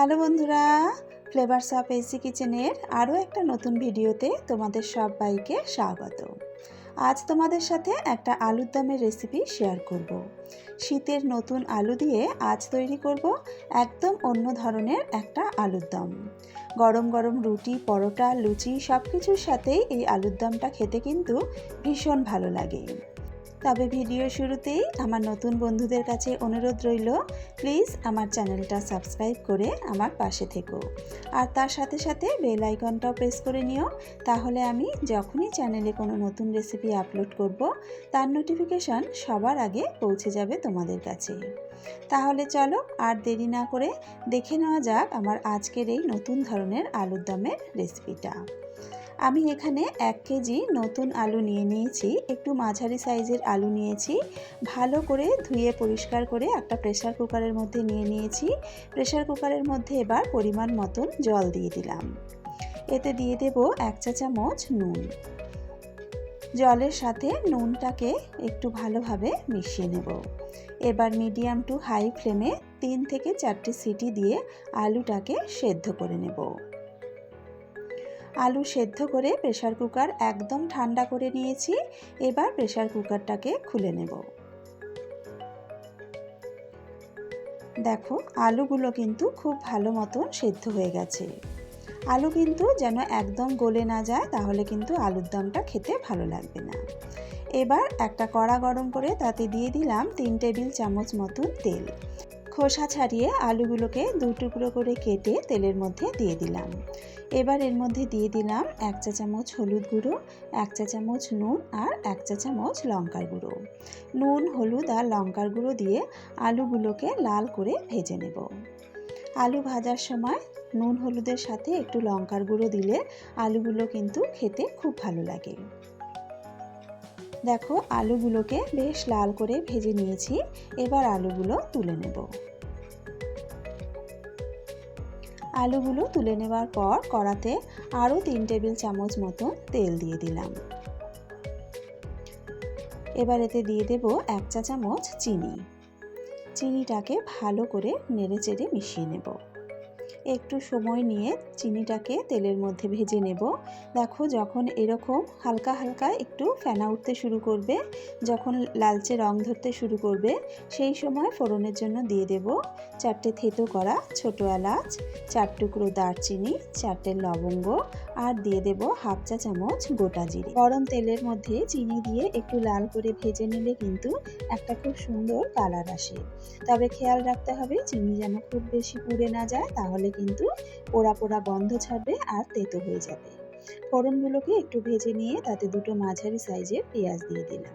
Hello বন্ধুরা flavours of AC কিচেনের আরও একটা নতুন ভিডিওতে তোমাদের সবাইকে স্বাগত। আজ তোমাদের সাথে একটা আলুর দমের রেসিপি শেয়ার করব। শীতের নতুন আলু দিয়ে আজ তৈরি করব একদম অন্য ধরনের একটা আলুর দম। গরম গরম রুটি, পরোটা, লুচি সব কিছুর সাথেই এই আলুর দমটা খেতে কিন্তু ভীষণ ভালো লাগে। তবে ভিডিও শুরুতেই আমার নতুন বন্ধুদের কাছে অনুরোধ রইল প্লিজ আমার চ্যানেলটা সাবস্ক্রাইব করে আমার পাশে থেকো। আর তার সাথে সাথে বেল আইকনটাও প্রেস করে নিও, তাহলে আমি যখনই চ্যানেলে কোনো নতুন রেসিপি আপলোড করব, তার নোটিফিকেশান সবার আগে পৌঁছে যাবে তোমাদের কাছে। তাহলে চলো আর দেরি না করে দেখে নেওয়া যাক আমার আজকের এই নতুন ধরনের আলুর দমের রেসিপিটা আমি এখানে এক কেজি নতুন আলু নিয়ে নিয়েছি, একটু মাঝারি সাইজের আলু নিয়েছি, ভালো করে ধুয়ে পরিষ্কার করে একটা প্রেশার কুকারের মধ্যে নিয়ে নিয়েছি। প্রেশার কুকারের মধ্যে এবার পরিমাণ মতন জল দিয়ে দিলাম। এতে দিয়ে দেব এক চা চামচ নুন। জলের সাথে নুনটাকে একটু ভালোভাবে মিশিয়ে নেব। এবার মিডিয়াম টু হাই ফ্লেমে তিন থেকে চারটে সিটি দিয়ে আলুটাকে সেদ্ধ করে নেব। আলু সেদ্ধ করে প্রেশার কুকার একদম ঠান্ডা করে নিয়েছি। এবার প্রেশার কুকারটাকে খুলে নেব। দেখো, আলুগুলো কিন্তু খুব ভালো মতন সেদ্ধ হয়ে গেছে। আলু কিন্তু যেন একদম গলে না যায়, তাহলে কিন্তু আলুর দমটা খেতে ভালো লাগবে না। এবার একটা কড়া গরম করে তাতে দিয়ে দিলাম তিন টেবিল চামচ মতন তেল। খোসা ছাড়িয়ে আলুগুলোকে দু টুকরো করে কেটে তেলের মধ্যে দিয়ে দিলাম। এবার এর মধ্যে দিয়ে দিলাম এক চা চামচ হলুদ গুঁড়ো, এক চা চামচ নুন আর এক চা চামচ লঙ্কার গুঁড়ো। নুন, হলুদ আর লঙ্কার গুঁড়ো দিয়ে আলুগুলোকে লাল করে ভেজে নেব। আলু ভাজার সময় নুন, হলুদের সাথে একটু লঙ্কার গুঁড়ো দিলে আলুগুলো কিন্তু খেতে খুব ভালো লাগে। দেখো, আলুগুলোকে বেশ লাল করে ভেজে নিয়েছি। এবার আলুগুলো তুলে নেব। আলুগুলো তুলে নেওয়ার পর কড়াতে আরও তিন টেবিল চামচ মতো তেল দিয়ে দিলাম। এবার এতে দিয়ে দেব এক চা চামচ চিনি। চিনিটাকে ভালো করে নেড়ে চেড়ে মিশিয়ে নেব। একটু সময় নিয়ে চিনিটাকে তেলের মধ্যে ভেজে নেব। দেখো যখন এরকম হালকা হালকা একটু ফেনা উঠতে শুরু করবে, যখন লালচে রং ধরতে শুরু করবে, সেই সময় ফোড়নের জন্য দিয়ে দেব চারটে থেতো করা ছোটো এলাচ, চার টুকরো দারচিনি, চারটে লবঙ্গ আর দিয়ে দেব হাফ চা চামচ গোটা জিরে। গরম তেলের মধ্যে চিনি দিয়ে একটু লাল করে ভেজে নিলে কিন্তু একটা খুব সুন্দর কালার আসে। তবে খেয়াল রাখতে হবে, চিনি যেন খুব বেশি পুড়ে না যায়, তাহলে কিন্তু পোড়া পোড়া গন্ধ ছাড়বে আর তেতো হয়ে যাবে। ফোড়নগুলোকে একটু ভেজে নিয়ে তাতে দুটো মাঝারি সাইজের পেঁয়াজ দিয়ে দিলাম।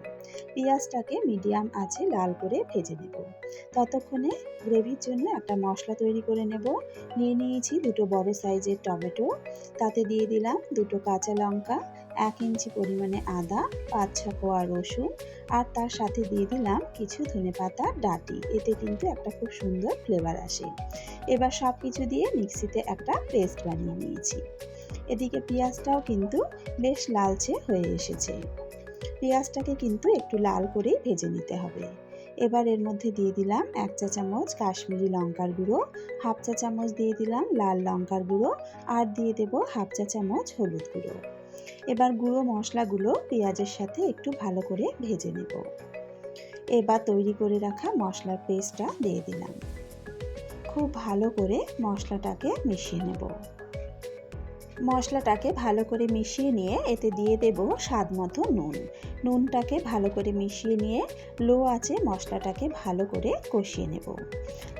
পেঁয়াজটাকে মিডিয়াম আছে লাল করে ভেজে নেব। ততক্ষণে গ্রেভির জন্য একটা মশলা তৈরি করে নেব। নিয়ে নিয়েছি দুটো বড় সাইজের টমেটো। তাতে দিয়ে দিলাম দুটো কাঁচা লঙ্কা, এক ইঞ্চি পরিমাণে আদা, পাঁচ ছ কোয়া রসুন আর তার সাথে দিয়ে দিলাম কিছু ধনে পাতা, ডাটি। এতে কিন্তু একটা খুব সুন্দর ফ্লেভার আসে। এবার সব কিছু দিয়ে মিক্সিতে একটা পেস্ট বানিয়ে নিয়েছি। এদিকে পেঁয়াজটাও কিন্তু বেশ লালচে হয়ে এসেছে। পেঁয়াজটাকে কিন্তু একটু লাল করেই ভেজে নিতে হবে। এবার এর মধ্যে দিয়ে দিলাম এক চা চামচ কাশ্মীরি লঙ্কার গুঁড়ো, হাফ চা চামচ দিয়ে দিলাম লাল লঙ্কার গুঁড়ো আর দিয়ে দেব হাফ চা চামচ হলুদ গুঁড়ো। এবার গুঁড়ো মশলাগুলো পেঁয়াজের সাথে একটু ভালো করে ভেজে নেব। এবার তৈরি করে রাখা মশলার পেস্টটা দিয়ে দিলাম। খুব ভালো করে মশলাটাকে মিশিয়ে নেব। মশলাটাকে ভালো করে মিশিয়ে নিয়ে এতে দিয়ে দেব স্বাদ মতো নুন। নুনটাকে ভালো করে মিশিয়ে নিয়ে লো আছে মশলাটাকে ভালো করে কষিয়ে নেব।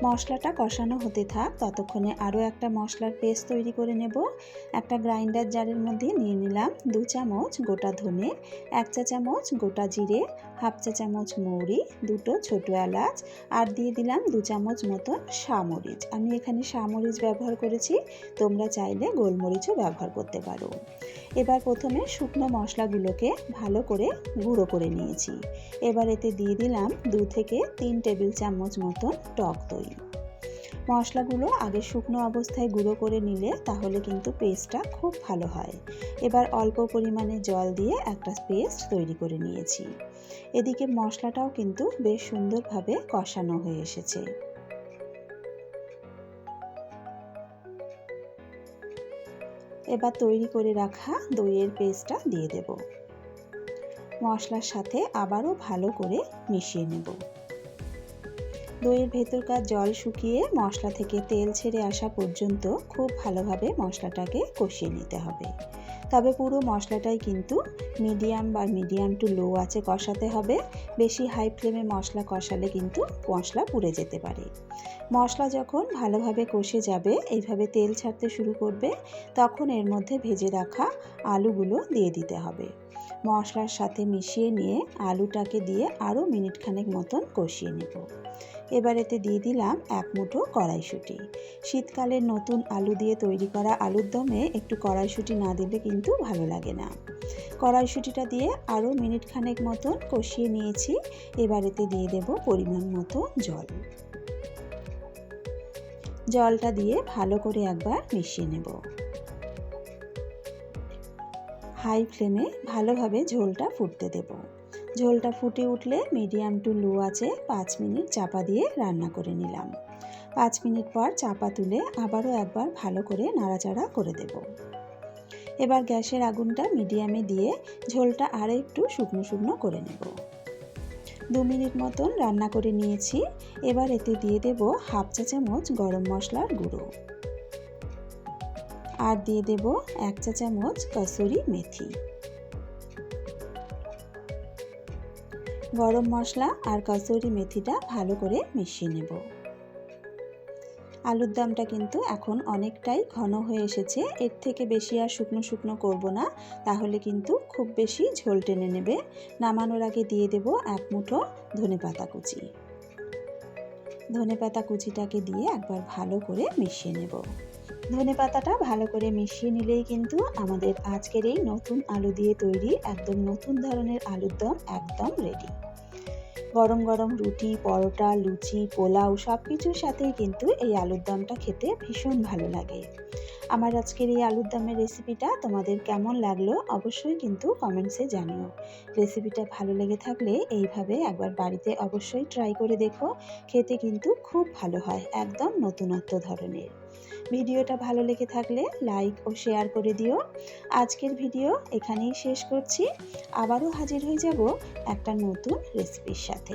মশলাটা কষানো হতে থাক, ততক্ষণে আরও একটা মশলার পেস্ট তৈরি করে নেব। একটা গ্রাইন্ডার জারের মধ্যে নিয়ে নিলাম দু চামচ গোটা ধনে, এক চা চামচ গোটা জিরে, হাফ চা চামচ মৌরি, দুটো ছোটো এলাচ আর দিয়ে দিলাম দু চামচ মতো সামরিচ। আমি এখানে সামরিচ ব্যবহার করেছি, তোমরা চাইলে গোলমরিচও ব্যবহার করতে পারো। এবার প্রথমে শুকনো মশলাগুলোকে ভালো করে গুঁড়ো করে নিয়েছি। এবার এতে দিয়ে দিলাম দু থেকে তিন টেবিল চামচ মতন টক দই। মশলাগুলো আগে শুকনো অবস্থায় গুঁড়ো করে নিলে তাহলে কিন্তু পেস্টটা খুব ভালো হয়। এবার অল্প পরিমাণে জল দিয়ে একটা পেস্ট তৈরি করে নিয়েছি। এদিকে মশলাটাও কিন্তু বেশ সুন্দরভাবে কষানো হয়ে এসেছে। এবার তৈরি করে রাখা দইয়ের পেস্টটা দিয়ে দেব। মশলার সাথে আবারও ভালো করে মিশিয়ে নেব। দইয়ের ভেতরকার জল শুকিয়ে মশলা থেকে তেল ছেড়ে আসা পর্যন্ত খুব ভালোভাবে মশলাটাকে কষিয়ে নিতে হবে। তবে পুরো মশলাটাই কিন্তু মিডিয়াম বা মিডিয়াম টু লো আছে কষাতে হবে। বেশি হাই ফ্লেমে মশলা কষালে কিন্তু মশলা পুড়ে যেতে পারে। মশলা যখন ভালোভাবে কষে যাবে, এইভাবে তেল ছাড়তে শুরু করবে, তখন এর মধ্যে ভেজে রাখা আলুগুলো দিয়ে দিতে হবে। মশলার সাথে মিশিয়ে নিয়ে আলুটাকে দিয়ে আরও মিনিটখানেক মতন কষিয়ে নেব। এবার এতে দিয়ে দিলাম এক মুঠো কড়াইশুঁটি। শীতকালের নতুন আলু দিয়ে তৈরি করা আলুর দমে একটু কড়াইশুঁটি না দিলে কিন্তু ভালো লাগে না। কড়াইশুঁটিটা দিয়ে আরও মিনিট খানেক মতন কষিয়ে নিয়েছি এবার এতে দিয়ে দেব পরিমাণ মতো জল। জলটা দিয়ে ভালো করে একবার মিশিয়ে নেব। হাই ফ্লেমে ভালোভাবে ঝোলটা ফুটতে দেব। ঝোলটা ফুটে উঠলে মিডিয়াম টু লো আছে পাঁচ মিনিট চাপা দিয়ে রান্না করে নিলাম। পাঁচ মিনিট পর চাপা তুলে আবারও একবার ভালো করে নাড়াচাড়া করে দেব। এবার গ্যাসের আগুনটা মিডিয়ামে দিয়ে ঝোলটা আরও একটু শুকনো শুকনো করে নেব। দু মিনিট মতন রান্না করে নিয়েছি। এবার এতে দিয়ে দেব হাফ চা চামচ গরম মশলার গুঁড়ো। আর দিয়ে দেব এক চা চামচ কসুরি মেথি। গরম মশলা আর কসুরি মেথিটা ভালো করে মিশিয়ে নেব। আলুর দামটা কিন্তু এখন অনেকটাই ঘন হয়ে এসেছে। এর থেকে বেশি আর শুকনো শুকনো করব না, তাহলে কিন্তু খুব বেশি ঝোল টেনে নেবে। নামানোর আগে দিয়ে দেব এক মুঠো ধনে পাতা কুচি। ধনে পাতা কুচিটাকে দিয়ে একবার ভালো করে মিশিয়ে নেব। ধনে পাতাটা ভালো করে মিশিয়ে নিলেই কিন্তু আমাদের আজকের এই নতুন আলু দিয়ে তৈরি একদম নতুন ধরনের আলুর দম একদম রেডি গরম গরম রুটি, পরোটা, লুচি, পোলাও সব কিছুর সাথেই কিন্তু এই আলুর দমটা খেতে ভীষণ ভালো লাগে। আমার আজকের এই আলুর দমের রেসিপিটা তোমাদের কেমন লাগল অবশ্যই কিন্তু কমেন্টসে জানিও। রেসিপিটা ভালো লেগে থাকলে এইভাবে একবার বাড়িতে অবশ্যই ট্রাই করে দেখো, খেতে কিন্তু খুব ভালো হয়, একদম নতুনত্ব ধরনের। ভিডিওটা ভালো লেগে থাকলে লাইক ও শেয়ার করে দিও। আজকের ভিডিও এখানেই শেষ করছি। আবারও হাজির হয়ে যাব একটা নতুন রেসিপির সাথে।